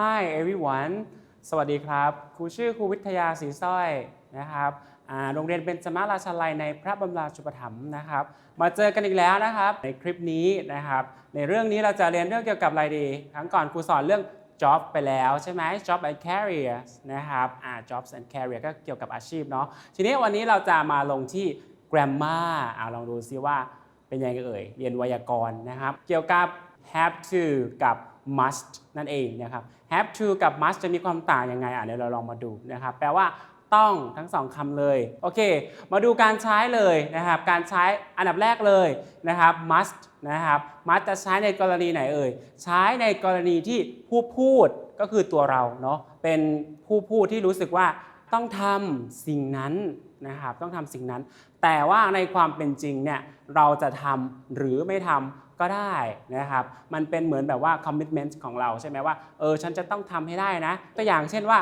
Hi everyone สวัสดีครับ ครูชื่อครูวิทยาศรีสร้อยนะครับโรงเรียนเบญจมาราชาลัยในพระบรมราชูปถัมภ์นะครับ มาเจอกันอีกแล้วนะครับ ในคลิปนี้นะครับ ในเรื่องนี้เราจะเรียนเรื่องเกี่ยวกับอะไรดีครั้งก่อนครูสอนเรื่อง job ไปแล้วใช่ไหม job and careers นะครับ jobs and career ก็เกี่ยวกับอาชีพเนาะ ทีนี้วันนี้เราจะมาลงที่ grammar อ่าลองดูซิว่าเป็นยังไงเอ่ย เรียนไวยากรณ์นะครับ เกี่ยวกับ have to กับ must นั่นเองนะครับ have to กับ must จะมีความต่างยังไงอะเดี๋ยวเราลองมาดูนะครับ แปลว่าต้องทั้งสองคำเลย โอเค มาดูการใช้เลยนะครับ การใช้อันดับแรกเลยนะครับ must นะครับ must จะใช้ในกรณีไหนเอ่ย ใช้ในกรณีที่ผู้พูดก็คือตัวเราเนาะ เป็นผู้พูดที่รู้สึกว่าต้องทำสิ่งนั้นนะครับ ต้องทำสิ่งนั้น แต่ว่าในความเป็นจริงเนี่ยเราจะทำหรือไม่ทำ ก็ได้นะครับมันเป็นเหมือนแบบว่า commitment ของเราใช่ไหมว่าเออฉันจะต้องทำให้ได้นะตัวอย่างเช่นว่า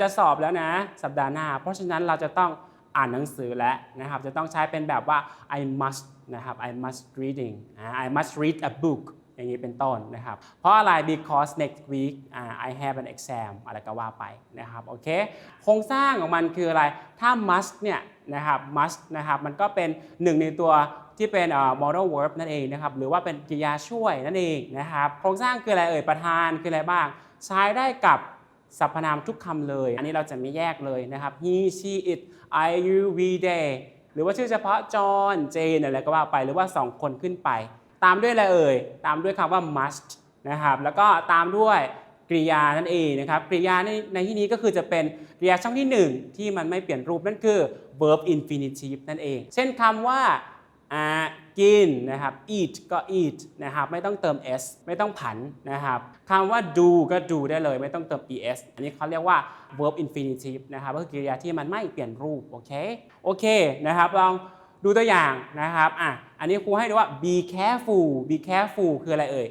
จะสอบแล้วนะสัปดาห์หน้า เพราะฉะนั้นเราจะต้องอ่านหนังสือแล้วนะครับจะต้องใช้เป็นแบบว่า I must นะครับ I must reading I must read a book อย่างนี้เป็นต้นนะครับ เพราะอะไร because next week I have an exam อะไรก็ว่าไปนะครับโอเคโครงสร้างของมันคืออะไรถ้า must เนี่ยนะครับ must นะครับมันก็เป็นหนึ่งในตัว ที่เป็น modal verb นั่นเองนะครับหรือว่าเป็นกริยาช่วยนั่นเองนะครับโครงสร้างคืออะไรเอ่ยประธานคืออะไรบ้าง ใช้ได้กับสรรพนามทุกคำเลย อันนี้เราจะไม่แยกเลยนะครับ he she it I you we they หรือว่าชื่อเฉพาะ John Jane อะไรก็ว่าไปหรือว่า 2 คนขึ้นไป ตามด้วยอะไรเอ่ยตามด้วยคำว่า must นะครับแล้วก็ตามด้วยกริยานั่นเองนะครับกริยาในในที่นี้ก็คือจะเป็นกริยาช่องที่ 1 ที่มันไม่เปลี่ยนรูปนั่นคือ verb infinitive นั่นเอง เช่นคำว่า กินนะครับ eat ก็ eat นะครับไม่ต้องเติม s ไม่ต้องผันนะครับคำว่า do ก็ do ได้เลย ไม่ต้องเติม es อันนี้เขาเรียกว่า verb infinitive นะครับก็คือกริยาที่มันไม่เปลี่ยนรูป โอเค โอเคนะครับลองดูตัวอย่างนะครับอะอันนี้ครูให้ดูว่า be careful be careful คืออะไรเอ่ย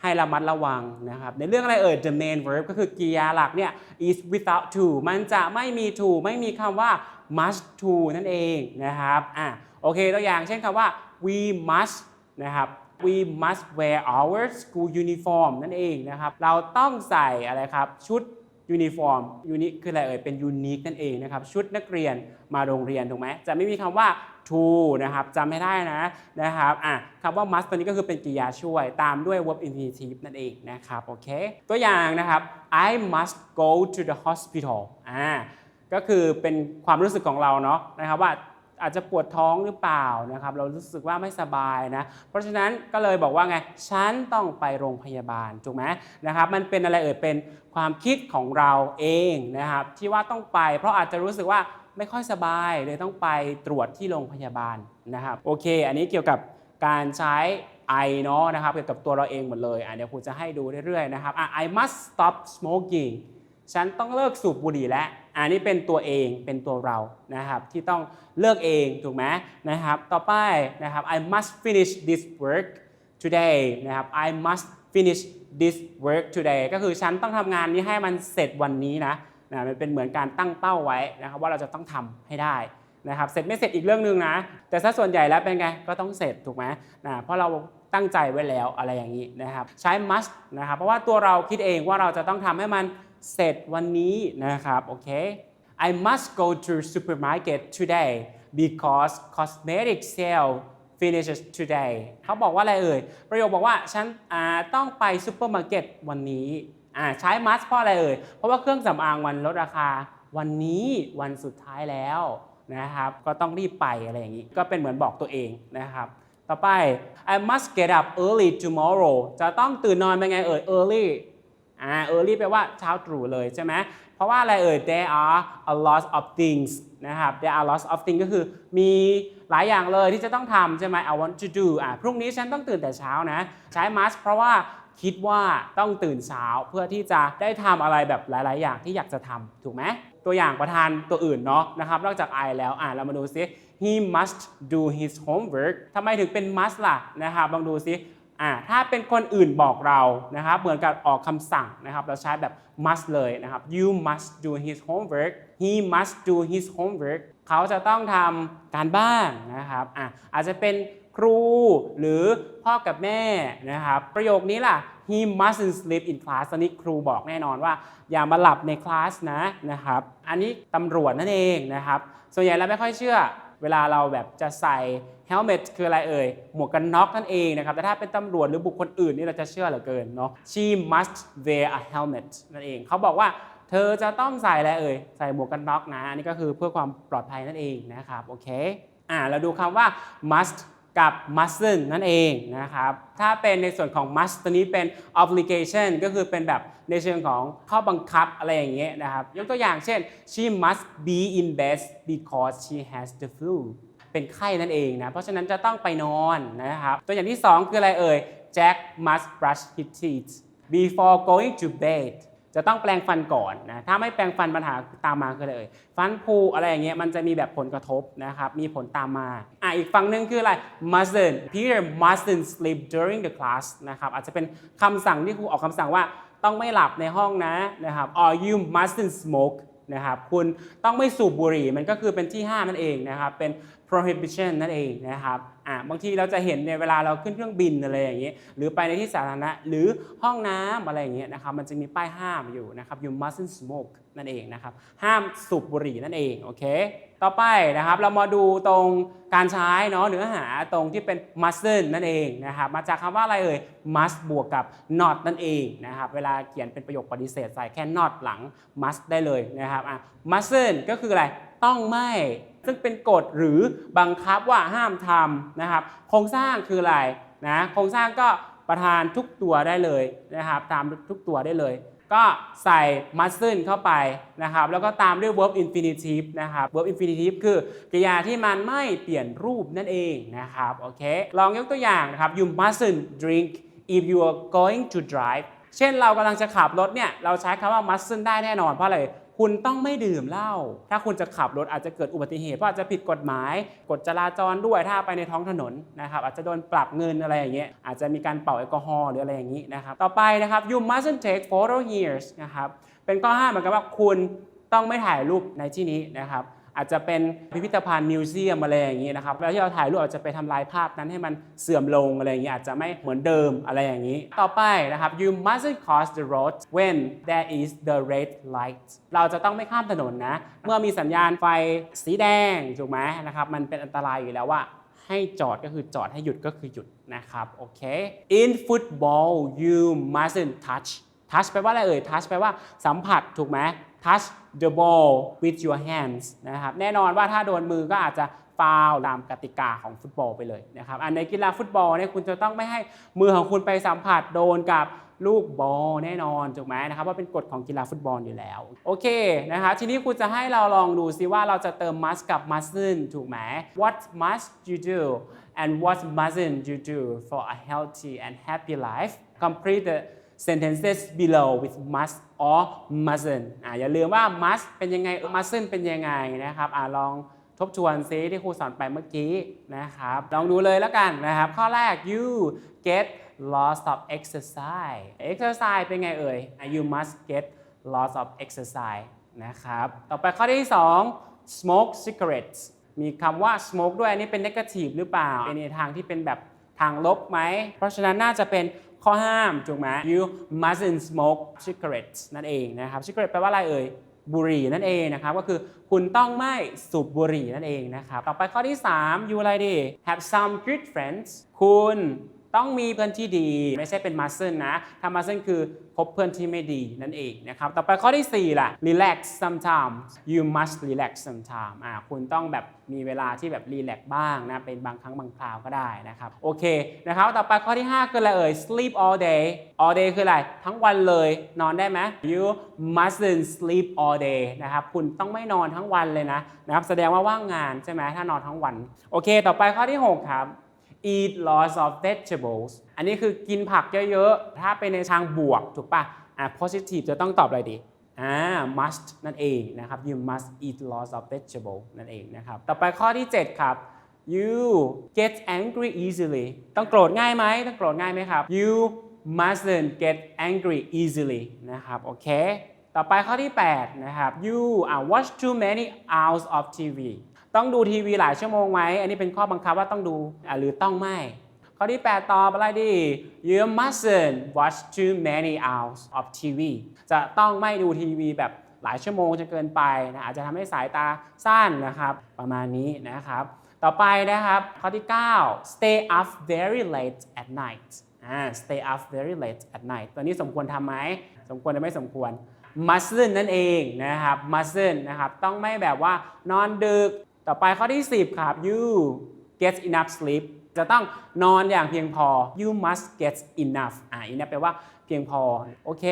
ให้ระมัดระวังนะครับ ในเรื่องอะไรเอ่ย the main verb ก็คือกริยาหลักเนี่ย is without to มันจะไม่มี to ไม่มีคำว่า must to นั่นเองนะครับอะ โอเคตัวอย่างเช่นคำว่า we must นะครับ we must wear our school uniform นั่นเองนะครับ เราต้องใส่อะไรครับชุดยูนิฟอร์มยูนิคืออะไรเอ่ยเป็นยูนิคนั่นเองนะครับชุดนักเรียนมาโรงเรียนถูกไหมจะไม่มีคำว่า to นะครับจำไม่ได้นะนะครับอะคำว่า must ตัวนี้ก็คือเป็นกริยาช่วยตามด้วย verb infinitive นั่นเองนะครับโอเคตัวอย่างนะครับ I must go to the hospital อ่าก็คือเป็นความรู้สึกของเราเนาะนะครับว่า อาจจะปวดท้องหรือเปล่านะครับ เรารู้สึกว่าไม่สบายนะ เพราะฉะนั้นก็เลยบอกว่าไง ฉันต้องไปโรงพยาบาลถูกไหมนะครับ มันเป็นอะไรเอ่ย เป็นความคิดของเราเองนะครับ ที่ว่าต้องไป เพราะอาจจะรู้สึกว่าไม่ค่อยสบายเลยต้องไปตรวจที่โรงพยาบาลนะครับ โอเค อันนี้เกี่ยวกับการใช้ I เนาะนะครับเกี่ยวกับตัวเราเองหมดเลยอะเดี๋ยวครูจะให้ดูเรื่อยๆนะครับอะ I must stop smoking ฉันต้องเลิกสูบบุหรี่แล้ว อันนี้เป็นตัวเองเป็นตัวเรานะครับที่ต้องเลิกเองถูกไหมนะครับต่อไปนะครับ I must finish this work today นะครับ I must finish this work today ก็คือฉันต้องทำงานนี้ให้มันเสร็จวันนี้นะนะมันเป็นเหมือนการตั้งเป้าไว้นะครับว่าเราจะต้องทำให้ได้นะครับเสร็จไม่เสร็จอีกเรื่องหนึ่งนะแต่ถ้าส่วนใหญ่แล้วเป็นไงก็ต้องเสร็จถูกไหมนะเพราะเราตั้งใจไว้แล้วอะไรอย่างนี้นะครับใช้ must นะครับเพราะว่าตัวเราคิดเองว่าเราจะต้องทำให้มัน เสร็จวันนี้นะครับโอเค I must go to supermarket today because cosmetic sale finishes today เขาบอกว่าอะไรเอ่ย ประโยคบอกว่าฉันต้องไปซูเปอร์มาร์เก็ตวันนี้ใช้ must เพราะอะไรเอ่ย เพราะว่าเครื่องสำอางวันลดราคาวันนี้วันสุดท้ายแล้วนะครับ ก็ต้องรีบไปอะไรอย่างนี้ ก็เป็นเหมือนบอกตัวเองนะครับ ต่อไป I must get up early tomorrow จะต้องตื่นนอนเป็นไงเอ่ย early อ่า early แปลว่าเช้าตรู่เลยใช่ไหมเพราะว่าอะไรเอ่ย there are a lot of things นะครับ there are lots of things ก็คือมีหลายอย่างเลยที่จะต้องทำใช่ไหม I want to do อ่าพรุ่งนี้ฉันต้องตื่นแต่เช้านะ ใช้ must เพราะว่าคิดว่าต้องตื่นเช้าเพื่อที่จะได้ทำอะไรแบบหลาย ๆ อย่างที่อยากจะทำถูกไหมตัวอย่างประธานตัวอื่นเนาะนะครับนอกจาก I แล้วอ่าเรามาดูซิ he must do his homework ทำไมถึงเป็น must ล่ะนะครับลองดูซิ อ่าถ้าเป็นคนอื่นบอกเรานะครับเหมือนกับออกคำสั่งนะครับเราใช้แบบ must เลยนะครับ you must do his homework he must do his homework เขาจะต้องทำการบ้านนะครับอ่าอาจจะเป็นครูหรือพ่อกับแม่นะครับประโยคนี้ล่ะ he mustn't sleep in class อันนี้ครูบอกแน่นอนว่า อย่ามาหลับในคลาสนะนะครับอันนี้ตำรวจนั่นเองนะครับส่วนใหญ่เราไม่ค่อยเชื่อ เวลาเราแบบจะใส่ helmet คืออะไรเอ่ย หมวกกันน็อกนั่นเองนะครับ แต่ถ้าเป็นตำรวจหรือบุคคลอื่นนี่เราจะเชื่อเหลือเกินเนาะ she must wear a helmet นั่นเอง เขาบอกว่าเธอจะต้องใส่อะไรเอ่ย ใส่หมวกกันน็อกนะ อันนี้ก็คือเพื่อความปลอดภัยนั่นเองนะครับ โอเค อ่า เราดูคำว่า must กับ mustn't นั่นเองนะครับ ถ้าเป็นในส่วนของ must ตัวนี้เป็น obligation ก็คือเป็นแบบในเชิงของข้อบังคับอะไรอย่างเงี้ยนะครับ ยกตัวอย่างเช่น she must be in bed because she has the flu เป็นไข้นั่นเองนะ เพราะฉะนั้นจะต้องไปนอนนะครับ ตัวอย่างที่ 2 คืออะไรเอ่ย Jack must brush his teeth before going to bed จะต้องแปลงฟันก่อนนะถ้าไม่แปลงฟันปัญหาตามมาคืออะไรเอ่ยฟันผุอะไรอย่างเงี้ยมันจะมีแบบผลกระทบนะครับมีผลตามมาอะอีกฝั่งหนึ่งคืออะไร mustn't Peter mustn't sleep during the class นะครับอาจจะเป็นคำสั่งที่ครูออกคำสั่งว่าต้องไม่หลับในห้องนะนะครับ or you mustn't smoke นะครับคุณต้องไม่สูบบุหรี่มันก็คือเป็นที่ห้ามนั่นเองนะครับเป็น prohibition นั่นเองนะครับอ่าบางทีเราจะเห็นในเวลาเราขึ้นเครื่องบินอะไรอย่างเงี้ยหรือไปในที่สาธารณะหรือห้องน้ำอะไรอย่างเงี้ยนะครับมันจะมีป้ายห้ามอยู่นะครับ you mustn't smoke นั่นเองนะครับ ห้ามสูบบุหรี่นั่นเองโอเค ต่อไปนะครับเรามาดูตรงการใช้เนาะเนื้อหาตรงที่เป็น mustn't นั่นเองนะครับมาจากคำว่าอะไรเอ่ย must บวกกับ not นั่นเองนะครับเวลาเขียนเป็นประโยคปฏิเสธใส่แค่ not หลัง must ได้เลยนะครับอะ mustn't ก็คืออะไรต้องไม่ซึ่งเป็นกฎหรือบังคับว่าห้ามทำนะครับ โครงสร้างคืออะไรนะโครงสร้างก็ประทานทุกตัวได้เลยนะครับตามทุกตัวได้เลย ก็ใส่ mustn't เข้าไปนะครับ แล้วก็ตามด้วย verb infinitive นะครับ verb infinitive คือกริยาที่มันไม่เปลี่ยนรูปนั่นเองนะครับ โอเค ลองยกตัวอย่างนะครับ you mustn't drink if you are going to drive เช่นเรากำลังจะขับรถเนี่ย เราใช้คำว่า mustn't ได้แน่นอนเพราะอะไร คุณต้องไม่ดื่มเหล้า ถ้าคุณจะขับรถอาจจะเกิดอุบัติเหตุเพราะอาจจะผิดกฎหมาย กฎจราจรด้วยถ้าไปในท้องถนนนะครับ อาจจะโดนปรับเงินอะไรอย่างเงี้ย อาจจะมีการเป่าแอลกอฮอล์หรืออะไรอย่างงี้นะครับ ต่อไปนะครับ you mustn't take photo here นะครับ เป็นข้อห้ามเหมือนกับว่าคุณต้องไม่ถ่ายรูปในที่นี้นะครับ อาจจะเป็นพิพิธภัณฑ์มิวเซียมอะไรอย่างนี้นะครับแล้วที่เราถ่ายรูปอาจจะไปทำลายภาพนั้นให้มันเสื่อมลงอะไรอย่างนี้อาจจะไม่เหมือนเดิมอะไรอย่างนี้ ต่อไปนะครับ you mustn't cross the road when there is the red light เราจะต้องไม่ข้ามถนนนะ เมื่อมีสัญญาณไฟสีแดงถูกไหมนะครับมันเป็นอันตรายอยู่แล้วว่าให้จอดก็คือจอดให้หยุดก็คือหยุดนะครับโอเค in football you mustn't touch touch แปลว่าอะไรเอ่ย touch แปลว่าสัมผัสถูกไหม touch the ball with your hands นะครับแน่นอนว่าถ้าโดนมือก็อาจจะฟาวตามกติกาของฟุตบอลไปเลยนะครับอันในกีฬาฟุตบอลเนี่ยคุณจะต้องไม่ให้มือของคุณไปสัมผัสโดนกับลูกบอลแน่นอนถูกไหมนะครับว่าเป็นกฎของกีฬาฟุตบอลอยู่แล้ว โอเคนะครับทีนี้คุณจะให้เราลองดูซิว่าเราจะเติม must กับ mustn't ถูกไหม What must you do and what mustn't you do for a healthy and happy life complete the sentences below with must or mustn't อ่าอย่าลืมว่า must เป็นยังไง mustn't เป็นยังไงนะครับอ่าลองทบทวนซิที่ครูสอนไปเมื่อกี้นะครับลองดูเลยแล้วกันนะครับ ข้อแรก you get lots of exercise exercise เป็นไงเอ่ย you must get lots of exercise นะครับต่อไปข้อที่ 2 smoke cigarettes มีคำว่า smoke ด้วยอันนี้เป็น negative หรือเปล่าเป็นในทางที่เป็นแบบทางลบไหม เพราะฉะนั้นน่าจะเป็น ข้อห้ามถูกไหม you mustn't smoke cigarettes นั่นเองนะครับ cigarette แปลว่าอะไรเอ่ยบุหรี่นั่นเองนะครับก็คือคุณต้องไม่สูบบุหรี่นั่นเองนะครับ ต่อไปข้อที่ 3 you อะไรดี have some good friends คุณ ต้องมีเพื่อนที่ดีไม่ใช่เป็น muscle นะถ้า muscle คือคบเพื่อนที่ไม่ดีนั่นเองนะครับ ต่อไปข้อที่ 4 ล่ะ relax sometimes you must relax sometimes อ่าคุณต้องแบบมีเวลาที่แบบรีแลกบ้างนะ เป็นบางครั้งบางคราวก็ได้นะครับ โอเคนะครับ ต่อไปข้อที่ 5 คืออะไรเอ่ย sleep all day all day คืออะไร ทั้งวันเลยนอนได้ไหม you mustn't sleep all day นะครับ คุณต้องไม่นอนทั้งวันเลยนะนะครับ แสดงว่าว่างงานใช่ไหมถ้านอนทั้งวัน โอเค ต่อไปข้อที่ 6 ครับ eat lots of vegetables อันนี้คือกินผักเยอะๆ ถ้าเป็นในทางบวกถูกปะอะ positive จะต้องตอบอะไรดีอ่า must นั่นเองนะครับ you must eat lots of vegetables นั่นเองนะครับ ต่อไปข้อที่ 7 ครับ you get angry easily ต้องโกรธง่ายไหมต้องโกรธง่ายไหมครับ you mustn't get angry easily นะครับ โอเค ต่อไปข้อที่ 8 นะครับ you watch too many hours of TV ต้องดูทีวีหลายชั่วโมงไหมอันนี้เป็นข้อบังคับว่าต้องดูหรือต้องไม่ ข้อที่ 8 ตอบอะไรดี You mustn't watch too many hours of TV จะต้องไม่ดูทีวีแบบหลายชั่วโมงจนเกินไปนะอาจจะทำให้สายตาสั้นนะครับ ประมาณนี้นะครับ ต่อไปนะครับ ข้อที่ 9 stay up very late at night อ่า stay up very late at night ตัวนี้สมควรทำไหม สมควรหรือไม่สมควร mustn't นั่นเองนะครับ mustn't นะครับ ต้องไม่แบบว่านอนดึก ต่อไปข้อที่ 10 ครับ you get enough sleep จะต้องนอนอย่างเพียงพอ you must get enough อ่า enough แปลว่าเพียงพอ โอเค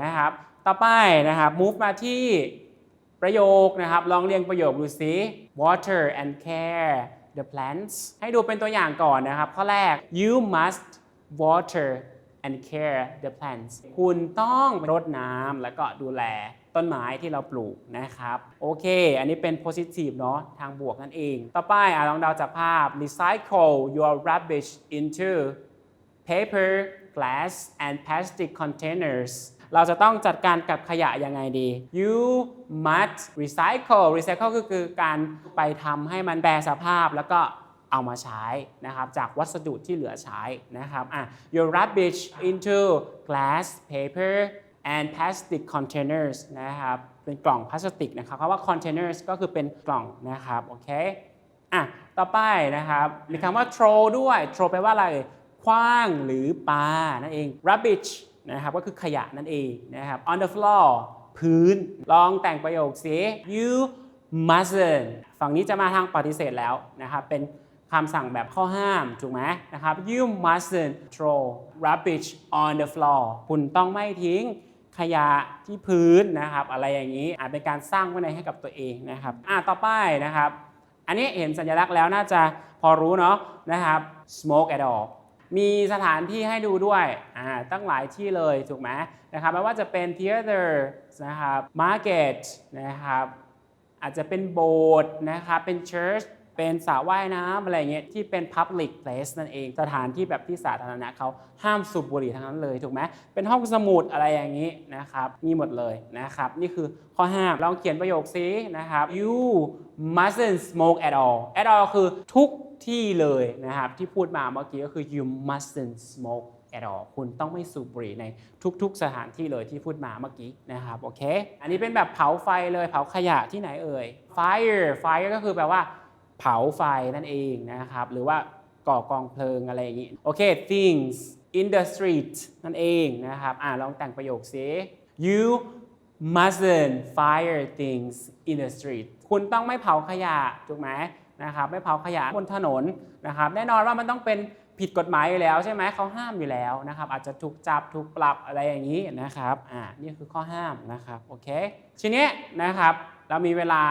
นะครับ ต่อไปนะครับ move มาที่ประโยคนะครับ ลองเรียงประโยคดูสิ water and care the plants ให้ดูเป็นตัวอย่างก่อนนะครับ ข้อแรก you must water and care the plants คุณต้องรดน้ำแล้วก็ดูแล ต้นไม้ที่เราปลูกนะครับ โอเค อันนี้เป็น positive เนาะทางบวกนั่นเอง ต่อไปอลองเดาจากภาพ recycle your rubbish into paper glass and plastic containers เราจะต้องจัดการกับขยะยังไงดี you must recycle recycle ก็คือการไปทำให้มันแปรสภาพแล้วก็เอามาใช้นะครับจากวัสดุที่เหลือใช้นะครับอะ your rubbish into glass paper and plastic containers นะครับ เป็นกล่องพลาสติกนะครับคำว่า containers ก็คือเป็นกล่องนะครับ โอเค อะ ต่อไปนะครับ มีคำว่า throw ด้วย throw แปลว่าอะไร คว้างหรือปา นั่นเอง rubbish นะครับ ก็คือขยะนั่นเองนะครับ on the floor พื้น ลองแต่งประโยคสิ you mustn't ฝั่งนี้จะมาทางปฏิเสธแล้วนะครับ เป็นคำสั่งแบบข้อห้าม ถูกไหมนะครับ you mustn't throw rubbish on the floor คุณต้องไม่ทิ้ง ขยะที่พื้นนะครับ อะไรอย่างนี้อาจเป็นการสร้างวินัยให้กับตัวเองนะครับอะต่อไปนะครับ อันนี้เห็นสัญลักษณ์แล้วน่าจะพอรู้เนาะนะครับ smoke at all มีสถานที่ให้ดูด้วยอ่าตั้งหลายที่เลยถูกไหมนะครับไม่ว่าจะเป็น theater นะครับ market นะครับอาจจะเป็นโบสถ์นะครับเป็น church เป็นสระว่ายน้ำอะไรเงี้ยที่เป็น public place นั่นเองสถานที่แบบที่สาธารณะเขาห้ามสูบบุหรี่ทั้งนั้นเลยถูกไหมเป็นห้องสมุดอะไรอย่างนี้นะครับมีหมดเลยนะครับนี่คือข้อห้ามลองเขียนประโยคซินะครับ you mustn't smoke at all at all คือทุกที่เลยนะครับที่พูดมาเมื่อกี้ก็คือ you mustn't smoke at all คุณต้องไม่สูบบุหรี่ในทุกๆ สถานที่เลยที่พูดมาเมื่อกี้นะครับโอเค อันนี้เป็นแบบเผาไฟเลยเผาขยะที่ไหนเอ่ย fire fire ก็คือแปลว่า เผาไฟนั่นเองนะครับ หรือว่าก่อกองเพลิงอะไรอย่างนี้ โอเค things in the street นั่นเองนะครับ อ่าลองแต่งประโยคสิ you mustn't fire things in the street คุณต้องไม่เผาขยะถูกไหมนะครับ ไม่เผาขยะบนถนนนะครับ แน่นอนว่ามันต้องเป็นผิดกฎหมายอยู่แล้วใช่ไหมเขาห้ามอยู่แล้วนะครับ อาจจะถูกจับถูกปรับอะไรอย่างนี้นะครับ อ่า นี่คือข้อห้ามนะครับ โอเค ทีนี้นะครับ เรามีเวลา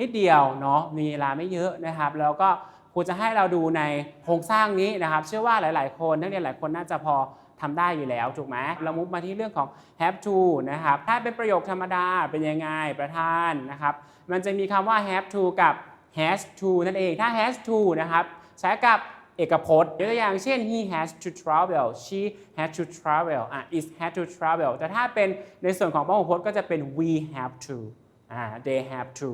นิดเดียวเนาะมีเวลาไม่เยอะนะครับ แล้วก็ครูจะให้เราดูในโครงสร้างนี้นะครับ เชื่อว่าหลาย ๆ คนนักเรียนหลายคนน่าจะพอทำได้อยู่แล้วถูกไหมเรามุกมาที่เรื่องของ have to นะครับถ้าเป็นประโยคธรรมดาเป็นยังไงประธานนะครับ มันจะมีคำว่า have to กับ has to นั่นเองถ้า has to นะครับใช้กับเอกพจน์ยกตัวอย่างเช่น he has to travel she has to travel อะ it has to travel แต่ถ้าเป็นในส่วนของพหูพจน์ก็จะเป็น we have to อ่า they have to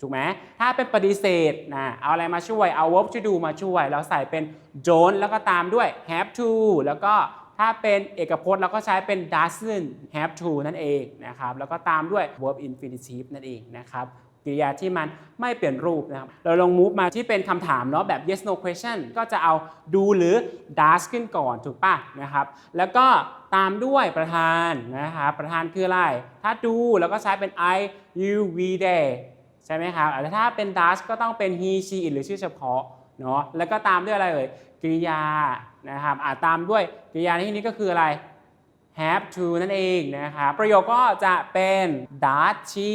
ถูกไหมถ้าเป็นปฏิเสธนะเอาอะไรมาช่วย เอา verb to do มาช่วย เราใส่เป็น don't แล้วก็ตามด้วย have to แล้วก็ถ้าเป็นเอกพจน์เราก็ใช้เป็น doesn't have to นั่นเองนะครับ แล้วก็ตามด้วย verb infinitive นั่นเองนะครับ กริยาที่มันไม่เปลี่ยนรูปนะครับ เราลอง move มาที่เป็นคำถามเนาะแบบ yes no question ก็จะเอา do หรือ does ขึ้นก่อนถูกปะนะครับ แล้วก็ตามด้วยประธานนะครับ ประธานคืออะไร ถ้า do แล้วก็ใช้เป็น I you we they ใช่ไหมครับแต่ถ้าเป็น does ก็ต้องเป็น he she it หรือชื่อเฉพาะเนาะ แล้วก็ตามด้วยอะไรเอ่ยกริยานะครับอ่าตามด้วยกริยาในที่นี้ก็คืออะไร have to นั่นเองนะครับ ประโยคก็จะเป็น does she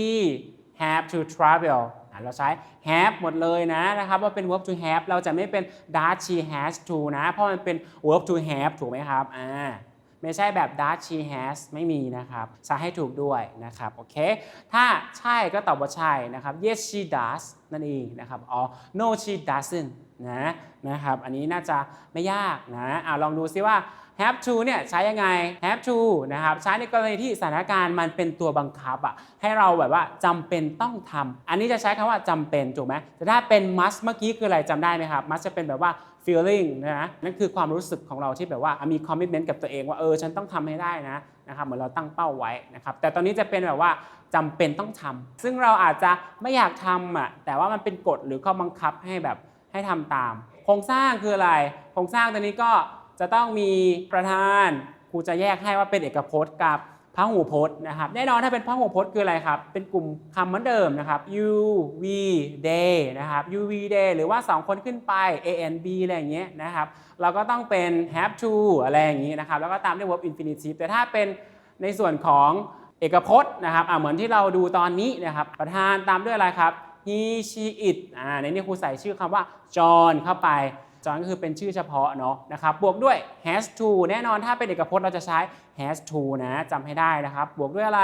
have to travel เราใช้ have หมดเลยนะนะครับว่าเป็น verb to have เราจะไม่เป็น does she has to นะ เพราะมันเป็น verb to have ถูกไหมครับอ่าไม่ใช่แบบ does she has ไม่มีนะครับใช้ให้ถูกด้วยนะครับโอเคถ้าใช่ก็ตอบว่าใช่นะครับ yes she does นั่นเองนะครับอ๋อ no she doesn't นะนะครับ อันนี้น่าจะไม่ยากนะอะลองดูซิว่า have to เนี่ยใช้ยังไง have to นะครับใช้ในกรณีที่สถานการณ์มันเป็นตัวบังคับอะให้เราแบบว่าจำเป็นต้องทำอันนี้จะใช้คำว่าจำเป็นถูกไหมแต่ถ้าเป็น must เมื่อกี้คืออะไรจำได้ไหมครับ must จะเป็นแบบว่า feeling นะนั่นคือความรู้สึกของเราที่แบบว่ามี commitment กับตัวเองว่าเออฉันต้องทำให้ได้นะนะครับเหมือนเราตั้งเป้าไว้นะครับแต่ตอนนี้จะเป็นแบบว่าจำเป็นต้องทำซึ่งเราอาจจะไม่อยากทำอะแต่ว่ามันเป็นกฎหรือข้อบังคับให้แบบ ให้ทำตาม โครงสร้างคืออะไร โครงสร้างตัวนี้ก็จะต้องมีประธานครูจะแยกให้ว่าเป็นเอกพจน์กับพหูพจน์นะครับแน่นอนถ้าเป็นพหูพจน์คืออะไรครับ เป็นกลุ่มคำเหมือนเดิมนะครับ you we they นะครับ you we they หรือว่า 2 คนขึ้นไป a N b อะไรอย่างเงี้ยนะครับ เราก็ต้องเป็น have to อะไรอย่างงี้นะครับ แล้วก็ตามด้วย verb infinitive แต่ถ้าเป็นในส่วนของเอกพจน์นะครับอ่าเหมือนที่เราดูตอนนี้นะครับ ประธานตามด้วยอะไรครับ he she it อ่าในนี้ครูใส่ชื่อคำว่า John เข้าไปจอห์นก็คือเป็นชื่อเฉพาะเนาะนะครับ บวกด้วย has to แน่นอนถ้าเป็นเอกพจน์เราจะใช้ has to นะจำให้ได้นะครับ บวกด้วยอะไร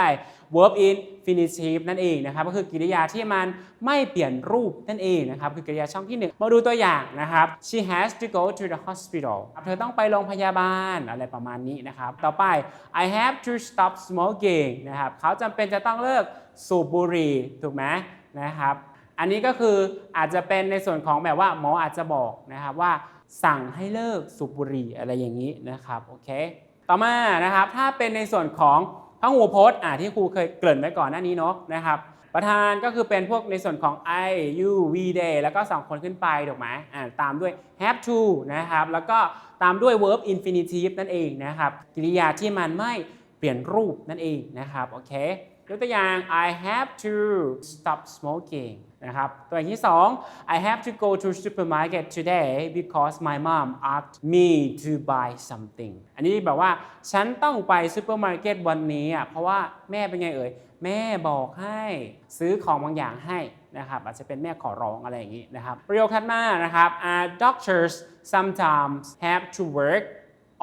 verb infinitive นั่นเองนะครับ ก็คือกริยาที่มันไม่เปลี่ยนรูปนั่นเองนะครับ คือกริยาช่องที่ 1 มาดูตัวอย่างนะครับ she has to go to the hospital เธอต้องไปโรงพยาบาลอะไรประมาณนี้นะครับ ต่อไป I have to stop smoking นะครับ เขาจำเป็นจะต้องเลิกสูบบุหรี่ถูกไหมนะครับ อันนี้ก็คืออาจจะเป็นในส่วนของแบบว่าหมออาจจะบอกนะครับว่าสั่งให้เลิกสูบบุหรี่อะไรอย่างนี้นะครับโอเคต่อมานะครับถ้าเป็นในส่วนของพหูพจน์อ่าที่ครูเคยเกริ่นไว้ก่อนหน้านี้เนาะนะครับประธานก็คือเป็นพวกในส่วนของ I you we they แล้วก็ 2 คนขึ้นไปถูกไหมอ่าตามด้วย have to นะครับแล้วก็ตามด้วย verb infinitive นั่นเองนะครับกริยาที่มันไม่เปลี่ยนรูปนั่นเองนะครับโอเค ยกตัวอย่าง I have to stop smoking นะครับ ตัวอย่างที่ 2 I have to go to supermarket today because my mom asked me to buy something อันนี้แบบว่าฉันต้องไปซูเปอร์มาร์เก็ตวันนี้อะเพราะว่าแม่เป็นไงเอ่ย แม่บอกให้ซื้อของบางอย่างให้นะครับอาจจะเป็นแม่ขอร้องอะไรอย่างนี้นะครับ ประโยคถัดมานะครับ uh, doctors sometimes have to work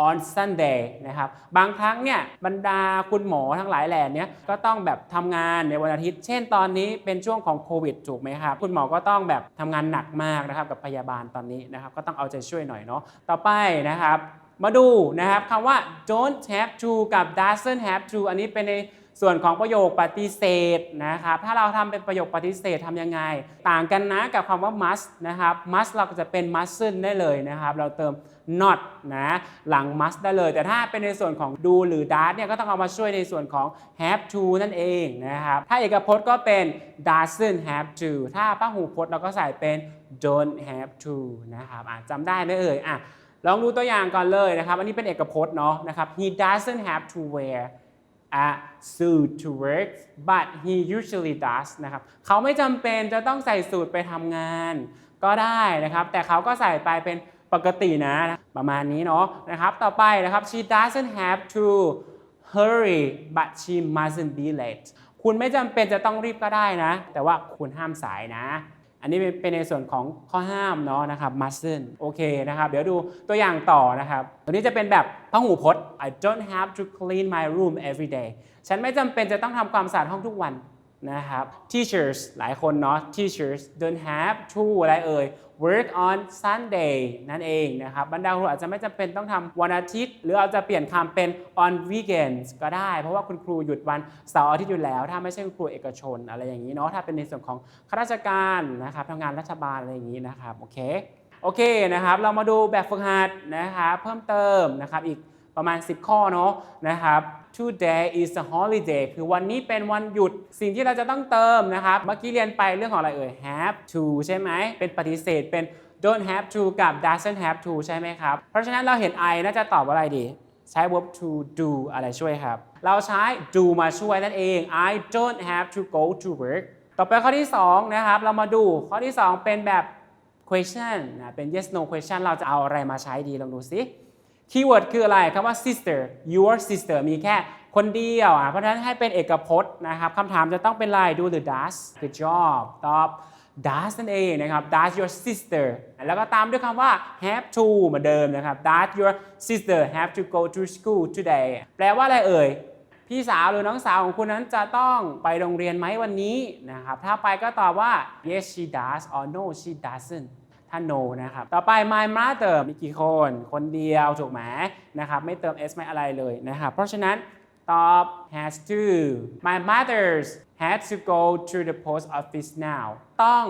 on Sunday นะครับบางครั้งเนี่ยบรรดาคุณหมอทั้งหลายแหล่เนี้ยก็ต้องแบบทำงานในวันอาทิตย์ เช่นตอนนี้เป็นช่วงของโควิดถูกไหมครับ คุณหมอก็ต้องแบบทำงานหนักมากนะครับกับพยาบาลตอนนี้นะครับก็ต้องเอาใจช่วยหน่อยเนาะต่อไปนะครับ มาดูนะครับคำว่า don't have to กับ doesn't have to อันนี้เป็นใน ส่วนของประโยคปฏิเสธนะครับถ้าเราทำเป็นประโยคปฏิเสธทำยังไง ต่างกันนะกับคำว่า must นะครับ must เราก็จะเป็น mustn't ได้เลยนะครับ เราเติม not นะหลัง must ได้เลย แต่ถ้าเป็นในส่วนของ do หรือ does เนี่ยก็ต้องเอามาช่วยในส่วนของ have to นั่นเองนะครับถ้าเอกพจน์ก็เป็น doesn't have to ถ้าพหูพจน์เราก็ใส่เป็น don't have to นะครับอะจำได้ไหมเอ่ยอะลองดูตัวอย่างก่อนเลยนะครับ อันนี้เป็นเอกพจน์เนาะนะครับ he doesn't have to wear a suit to work but he usually does นะครับเขาไม่จำเป็นจะต้องใส่สูทไปทำงานก็ได้นะครับ แต่เขาก็ใส่ไปเป็นปกตินะ ประมาณนี้เนาะนะครับต่อไปนะครับ she doesn't have to hurry but she mustn't be late คุณไม่จำเป็นจะต้องรีบก็ได้นะ แต่ว่าคุณห้ามสายนะ อันนี้เป็นในส่วนของข้อห้ามเนาะนะครับ mustn't โอเคนะครับ เดี๋ยวดูตัวอย่างต่อนะครับ ตัวนี้จะเป็นแบบพหูพจน์ I don't have to clean my room every day ฉันไม่จำเป็นจะต้องทำความสะอาดห้องทุกวัน นะครับ teachers หลายคนเนาะ teachers don't have to อะไรเอ่ย work on Sunday นั่นเองนะครับบรรดาครูอาจจะไม่จำเป็นต้องทำวันอาทิตย์ หรืออาจจะเปลี่ยนคำเป็น on weekends ก็ได้ เพราะว่าคุณครูหยุดวันเสาร์อาทิตย์อยู่แล้ว ถ้าไม่ใช่คุณครูเอกชนอะไรอย่างนี้เนาะถ้าเป็นในส่วนของข้าราชการนะครับทำงานรัฐบาลอะไรอย่างนี้นะครับโอเคโอเคนะครับเรามาดูแบบฝึกหัดนะครับเพิ่มเติมนะครับอีก ประมาณ 10 ข้อเนาะนะครับ today is a holiday คือวันนี้เป็นวันหยุดสิ่งที่เราจะต้องเติมนะครับ เมื่อกี้เรียนไปเรื่องของอะไรเอ่ย have to ใช่ไหม เป็นปฏิเสธเป็น don't have to กับ doesn't have to ใช่ไหมครับ เพราะฉะนั้นเราเห็น I น่าจะตอบว่าอะไรดี ใช้ verb to do อะไรช่วยครับ เราใช้ do มาช่วยนั่นเอง I don't have to go to work ต่อไปข้อที่ 2 นะครับ เรามาดูข้อที่ 2 เป็นแบบ question นะเป็น yes no question เราจะเอาอะไรมาใช้ดีลองดูสิ คีย์เวิร์ดคืออะไรคำว่า sister your sister มีแค่คนเดียวอะเพราะฉะนั้นให้เป็นเอกพจน์นะครับคำถามจะต้องเป็นลาย do หรือ does good job ตอบ does นั่นเองนะครับ does your sister แล้วก็ตามด้วยคำว่า have to เหมือนเดิมนะครับ does your sister have to go to school today แปลว่าอะไรเอ่ย พี่สาวหรือน้องสาวของคุณนั้นจะต้องไปโรงเรียนไหมวันนี้นะครับ ถ้าไปก็ตอบว่า yes she does or no she doesn't ถ้า no นะครับ ต่อไป my mother มีกี่คน คนเดียวถูกไหมนะครับ ไม่เติม s ไม่อะไรเลยนะครับ เพราะฉะนั้นตอบ has to my mother's had to go to the post office now ต้อง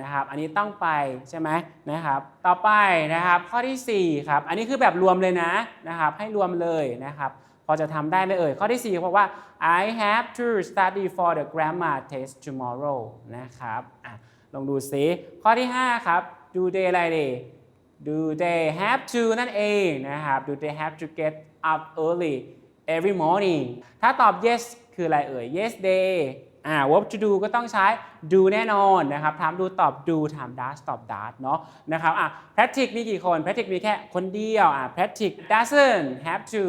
นะครับ อันนี้ต้องไปใช่ไหมนะครับ ต่อไปนะครับ ข้อทีสี่4 ครับ อันนี้คือแบบรวมเลยนะนะครับ ให้รวมเลยนะครับ พอจะทำได้ไหมเอ่ย ข้อที่4บอกว่า I have to study for the grammar test tomorrow นะครับอะลองดูซิ ข้อที่ 5 ครับ do they อะไรดี do they have to นั่นเองนะครับ do they have to get up early every morning ถ้าตอบ yes คืออะไรเอ่ย yes they อ่า verb to do ก็ต้องใช้ do แน่นอนนะครับถามดูตอบ do ถาม does ตอบ does เนาะนะครับอะ Patrick มีกี่คน Patrick มีแค่คนเดียวอะ Patrick doesn't have to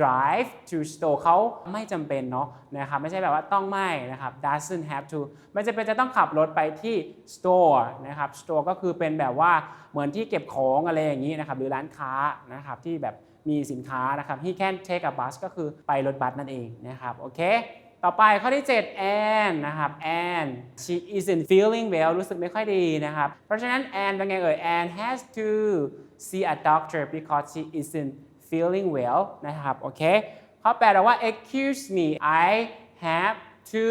drive to store เขาไม่จำเป็นเนาะนะครับไม่ใช่แบบว่าต้องไม่นะครับ doesn't have to ไม่จำเป็นจะต้องขับรถไปที่ store นะครับ store ก็คือเป็นแบบว่าเหมือนที่เก็บของอะไรอย่างนี้นะครับหรือร้านค้านะครับที่แบบมีสินค้านะครับ he can take a bus ก็คือไปรถบัสนั่นเองนะครับโอเคต่อไปข้อที่ 7 Anne นะครับ Anne she isn't feeling well รู้สึกไม่ค่อยดีนะครับ เพราะฉะนั้น Anne เป็นไงเอ่ย Anne has to see a doctor because she isn't feeling well นะครับ โอเคข้อ8บอกว่า excuse me I have to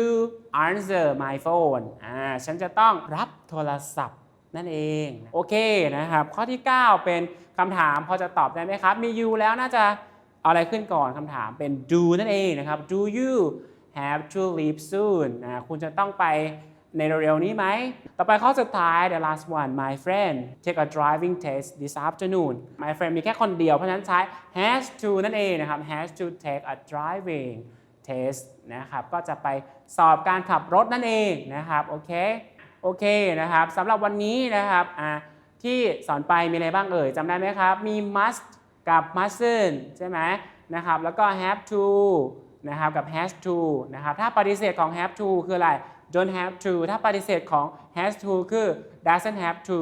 answer my phone อ่า ฉันจะต้องรับโทรศัพท์นั่นเอง โอเคนะครับ ข้อที่ 9 เป็นคำถามพอจะตอบได้ไหมครับ มี you แล้วน่าจะเอาอะไรขึ้นก่อนคำถามเป็น do นั่นเองนะครับ do you have to leave soon อ่าคุณจะต้องไป ในเร็วๆนี้ไหม ต่อไปข้อสุดท้าย the last one my friend take a driving test this afternoon my friend มีแค่คนเดียว เพราะฉะนั้นใช้ has to นั่นเองนะครับ has to take a driving test นะครับ ก็จะไปสอบการขับรถนั่นเองนะครับ โอเค โอเคนะครับสำหรับวันนี้นะครับอ่าที่สอนไปมีอะไรบ้างเอ่ยจำได้ไหมครับ มี must กับ mustn't ใช่ไหมนะครับ แล้วก็ have to นะครับกับ has to นะครับ ถ้าปฏิเสธของ have to คืออะไร don't have to ถ้าปฏิเสธของ has to คือ doesn't have to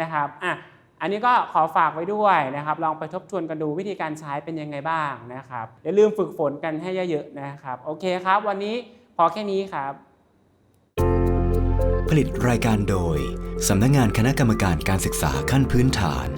นะครับอะอันนี้ก็ขอฝากไว้ด้วยนะครับ ลองไปทบทวนกันดูวิธีการใช้เป็นยังไงบ้างนะครับ อย่าลืมฝึกฝนกันให้เยอะๆนะครับ โอเคครับ วันนี้พอแค่นี้ครับ ผลิตรายการโดย สำนักงานคณะกรรมการการศึกษาขั้นพื้นฐาน